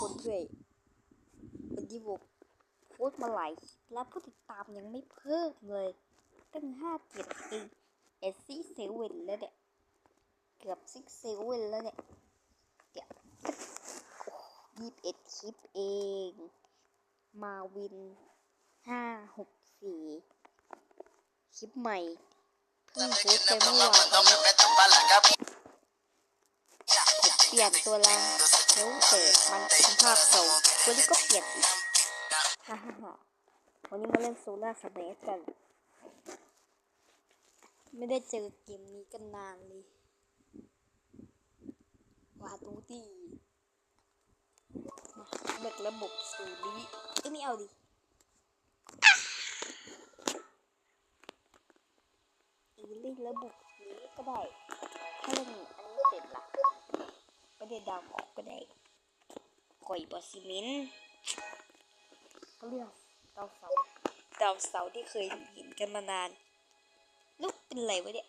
คนด้วยวันนี้ผมโพสมาหลายแล้วผู้ติดตามยังไม่เพิ่มเลย ตั้งห้าเจ็ดเองเอซี่เซเว่นแล้วเนี่ย เกือบซิกเซเว่นแล้วเนี่ยเดี๋ยวยี่สิบเอ็ดคลิปเอง มาวินห้าหกสี่คลิปใหม่เพิ่งโพสไปเมื่อวาน ลี่ยนตัวละแล้วเกิดมันเป็นภาพเก่าวันนี้ก็เปลี่ยนอีกฮ่าฮ่าฮ่าวันนี้มาเล่นโซล่าสเปซกัน ไม่ได้เจอเกมนี้กันนานเลยว่าดูดีมาเลือกระบบสูนี้เอ้ยไม่เอาดิอีเล่นระบบนี้ก็ได้ถ้าเล่นอันนี้เสร็จละ ได้ดาวออกก็ได้ก่อยบอซิเมนเขาเรียกดาวเสาดาวเสาที่เคยเห็นกันมานาน ลูกเป็นไรวะเนี่ย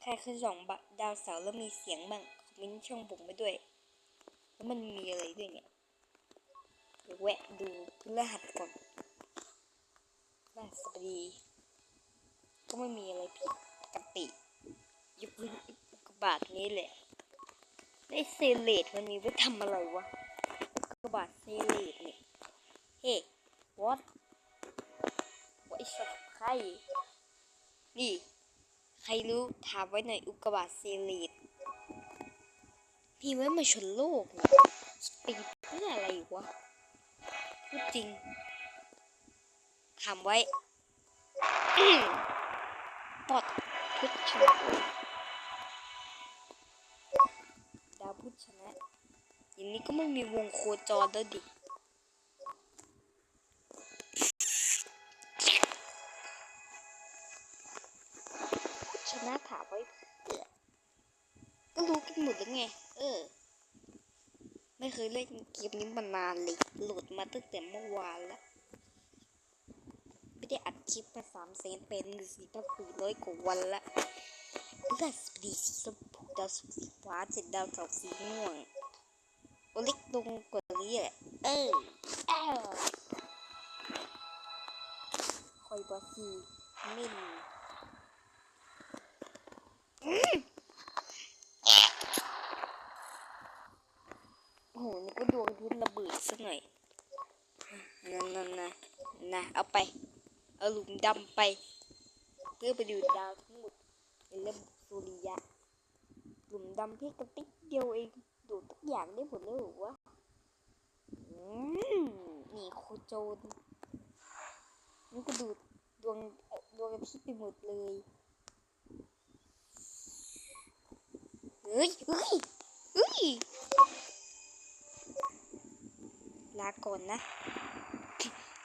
ใครเคยส่องบะดาวเสาแล้วมีเสียงบ้างคอมเมนต์ช่องผมไปด้วย แล้วมันมีอะไรด้วยเนี่ยเดี๋ยวแวะดูพฤหัสก่อนพฤหัสบดี ก็ไม่มีอะไรผิดปกติยกเว้นอุกกา บาตนี้แหละ ได้เซเลตมันมีไว้ทำอะไรวะอุกกาบาตเซเลตเนี่ยเฮ้ what what is that ใครนี่ ใครรู้ถามไว้หน่อยอุกกาบาตเซเลตมีไว้มาชนโลกเหรอเป็นเพื่ออะไรวะพูดจริงถามไว้ปอดพุทธชน อย่างนี้ก็ไม่มีวงโคจรแล้วดิชนะถามไว้เผื่อก็รู้กันหมดแล้วไง เออ ไม่เคยเล่นเกมนี้มานานเลย โหลดมาตั้งแต่เมื่อวานแล้ว ไม่ได้อัดคลิปมาสามเซนเป็นสี่พันสี่ร้อยกว่าวันละเลือดสปีสีชมพูดาวสุกสีฟ้าเจ็ดดาวเสาสีม่วง ล็กลงกว่านี้แหละ เออคอยบอสีมินโอ้โห นี่ก็ดวงทุนระเบิดซะหน่อยนั่นนั่นนะนะเอาไป เอาหลุมดำไป เพื่อไปดูดาวทั้งหมดในระบบสุริยะ หลุมดำเพียงกระติ๊กเดียวเอง ดูทุกอย่างได้หมดเลยหรอวะมนี่โคโจรมันก็ดูดดวงดวงอาทิตย์ไปหมดเลยเฮ้ยเฮ้ยเฮ้ยลาก่อนนะ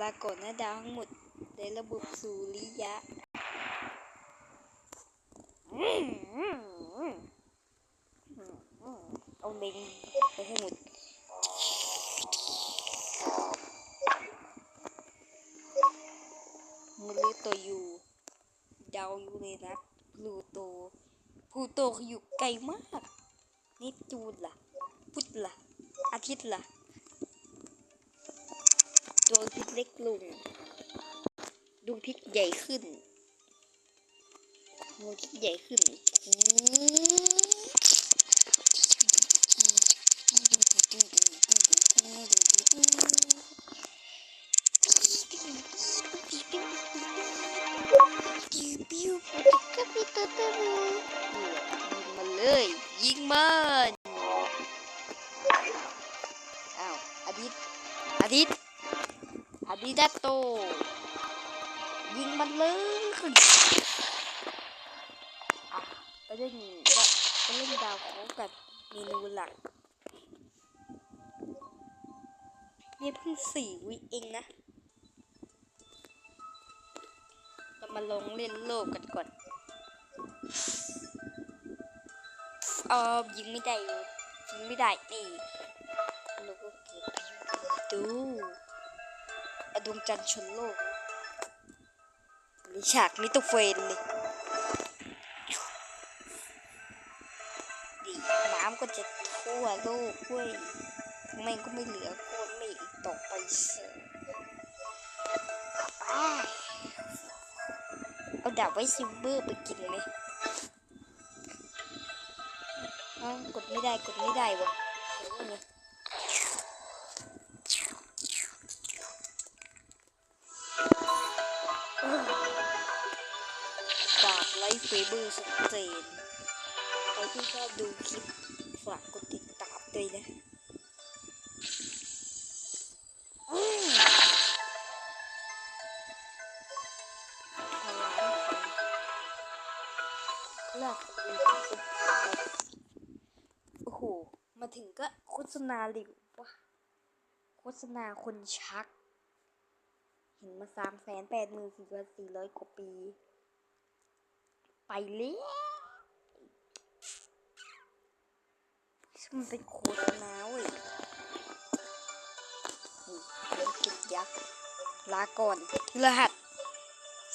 ลาก่อนนะดาวทั้งหมดในระบบสุริยะ อืม เองไปให้หมดมือเลตัวอยู่ดาวยูเรนัสพลูโตพลูโตอยู่ไกลมากเนปจูนล่ะ พุธล่ะ อาทิตย์ล่ะดวงอาทิตย์เล็กลงดวงอาทิตย์ใหญ่ขึ้นดวงอาทิตย์ใหญ่ขึ้น ดิดาโต ยิงมันเลยไปเล่นไปเล่นดาวของกับเมนูหลักนี่เพิ่งสี่วิเองนะเรามาลงเล่นโลกกันก่อนเออยิงไม่ได้ยิงไม่ได้นี่เราก็เก็บดู ดวงจันทร์ชนโลกมีฉากมิโตเฟนเลยดีน้ำก็จะท่ทั่วโลกเว้ยทำไมก็ไม่เหลือโคนไม่อีกต่อไปเสียไปเอาดาบไว้ซิลเวอร์ไปกินไหมอ้าวกดไม่ได้กดไม่ได้วะ ฝากไลฟ์เฟเบอร์สักเจนใครที่ชอบดูคลิปฝากกดติดตามด้วยนะอืมพลังพันเลิกโอ้โห มาถึงก็โฆษณาหลิววะโฆษณาคนชัก เห็นมาสามแสนแปดหมื่นสี่พันสี่ร้อยกว่าปี ไปเลยมันเป็นโฆษณาเว้ยเป็นคลิปยักษ์ลาก่อนรหัส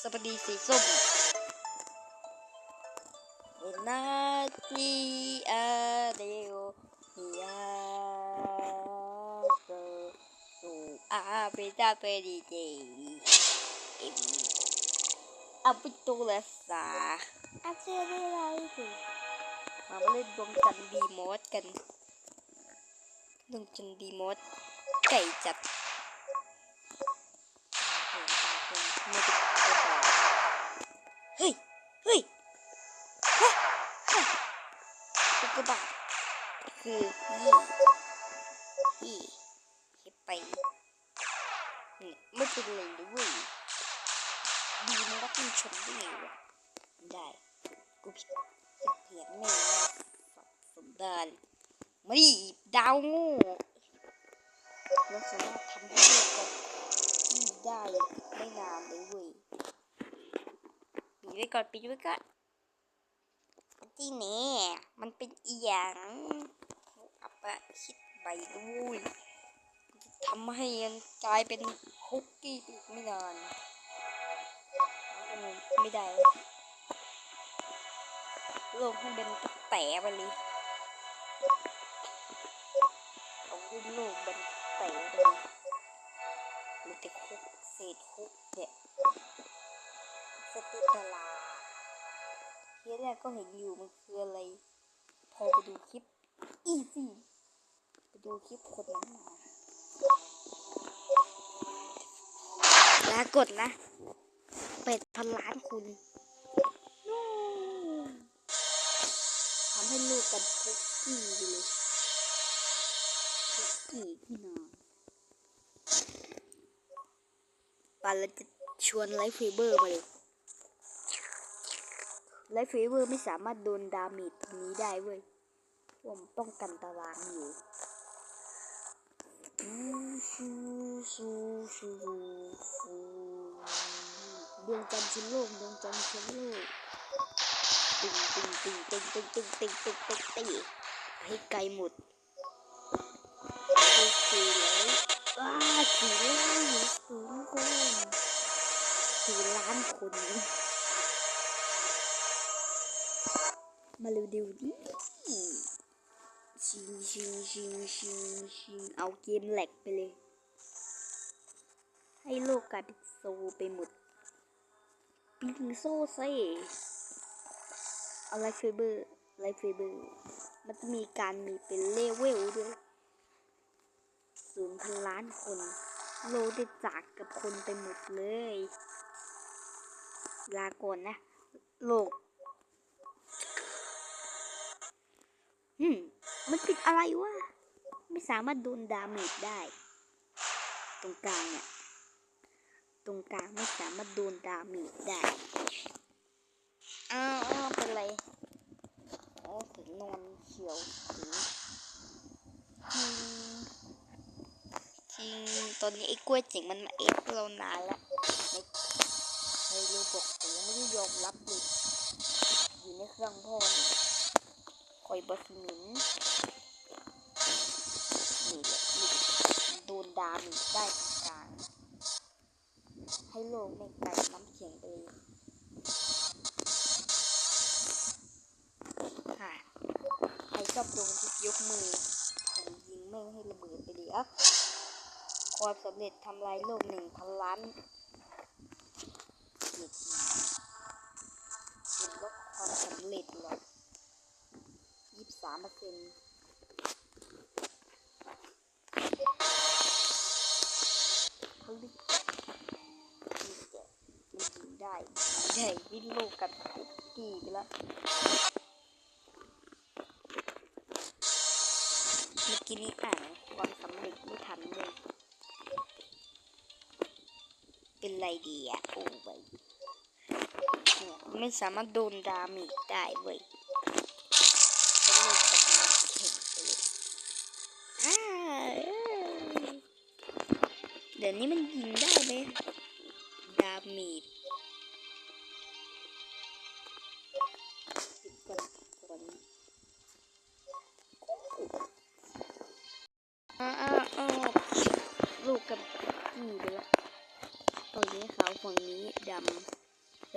สวัสดีสีส้มนาทีอาเดโอฮิยาโกสูอาเปตาเปดีเจอ็มอาปิโตเลสา อาเจเรไรถึงมาเล่นดวงจันทร์ดีมอสกัน ดวงจันทร์ดีมอสไก่จัดเฮ้ย เฮ้ยฮะฮกกาบาตคือยี่ยี่ไปไม่เป็นไรเลยดีมันรับมันชนได้ไงวะ กูผิดเพี้ยนไม่ได้ฝักสมดานมาดิดาวงูเราสามารถทำให้เลือกกันที่ได้ไม่นานเลยเว้ยปิดไว้ก่อนปิดไว้ก่อนที่นี่มันเป็นอีหยังอัปะคิดใบด้วยทำให้มันกลายเป็นคุกกี้อีกไม่นานไม่ได้ โลกให้เป็นแตะไปเลยเอาด้วยโลกเป็นแตะไปเลยมันจะคุกเศษคุกเนี่ยสติตลาทีแรกก็เห็นอยู่มันคืออะไร พอไปดูคลิปอีซี่ไปดูคลิปคนนั้นมาแลากดนะ เป็ดพันล้านคุณ ให้ลูกกันคุกกี้เลยคุกกี้ที่นอนปาเราจะชวนไลฟ์เฟเบอร์มาเลยไลฟ์เฟเบอร์ไม่สามารถโดนดาเมจตรงนี้ได้เว้ยผมป้องกันตารางอยู่ชูชูชูชูดวงจันทร์ชั้นโลกดวงจันทร์ชั้นโลก ตึงตึงตึงตึงตึงตึงตึงตึงตึงตึงให้ไกลหมดโอเล้วว้าสีล้านสูงคนสีล้านคนมาเร็วดิวดิชิงชิงชิงชิงชิงเอาเกมแหลกไปเลย ให้โลกกลายเป็นโซไปหมดปิงโซเซ่ อาไลฟ์เฟเบอร์ไลฟ์เฟเบอร์มันจะมีการมีเป็นเลเวลด้วยศูนย์พันล้านคนโลได้จากกับคนไปหมดเลย ลาก่อนนะ โลกอืมมันติดอะไรวะ ไม่สามารถโดนดาเมจได้ ตรงกลางเนี่ย ตรงกลางไม่สามารถโดนดาเมจได้ อ้าวเป็นไรโอ้ถึงนอนเขียวถึงอืมจริงตอนนี้ไอ้กล้วยเจ๋งมันมาเอฟเรานานแล้วในในโรบอกแต่ยังไม่ได้ยอมรับเลยอยู่ในเครื่องพ่อนคอยบอสมินนี่แหละโดนดามจได้กลางให้โลกไม่ไกล ความสำเร็จทำลายโลกหนึ่งพันล้านเจ็ดเป็นว่าความสำเร็จหรอยี่สิบสามเปอร์เซ็นต์เขาเรียกนี่แกมันยิงได้ใหญ่วิ่งโลกกับกกี้ไปแล้วเมื่อกี้นี้อ่านความสำเร็จไม่ทันเลย เป็นไรดีอะโอ้ยเนี่ยไม่สามารถโดนดามิได้เว้ยเขาเลยกับมันเข็งไปเลยอ้าเอ้ยเดี๋ยวนี้มันยิงได้ไหมดามิ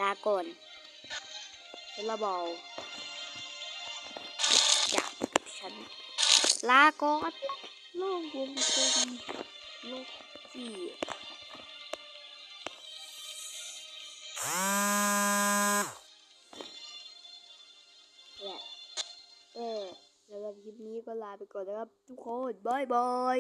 ลาก่อนเซลบอลจับฉัน ลาก่อนโลกวงกลมโลกกี่เนี่ยเออสำหรับคลิปนี้ก็ลาไปก่อนนะครับ ทุกคนบายบาย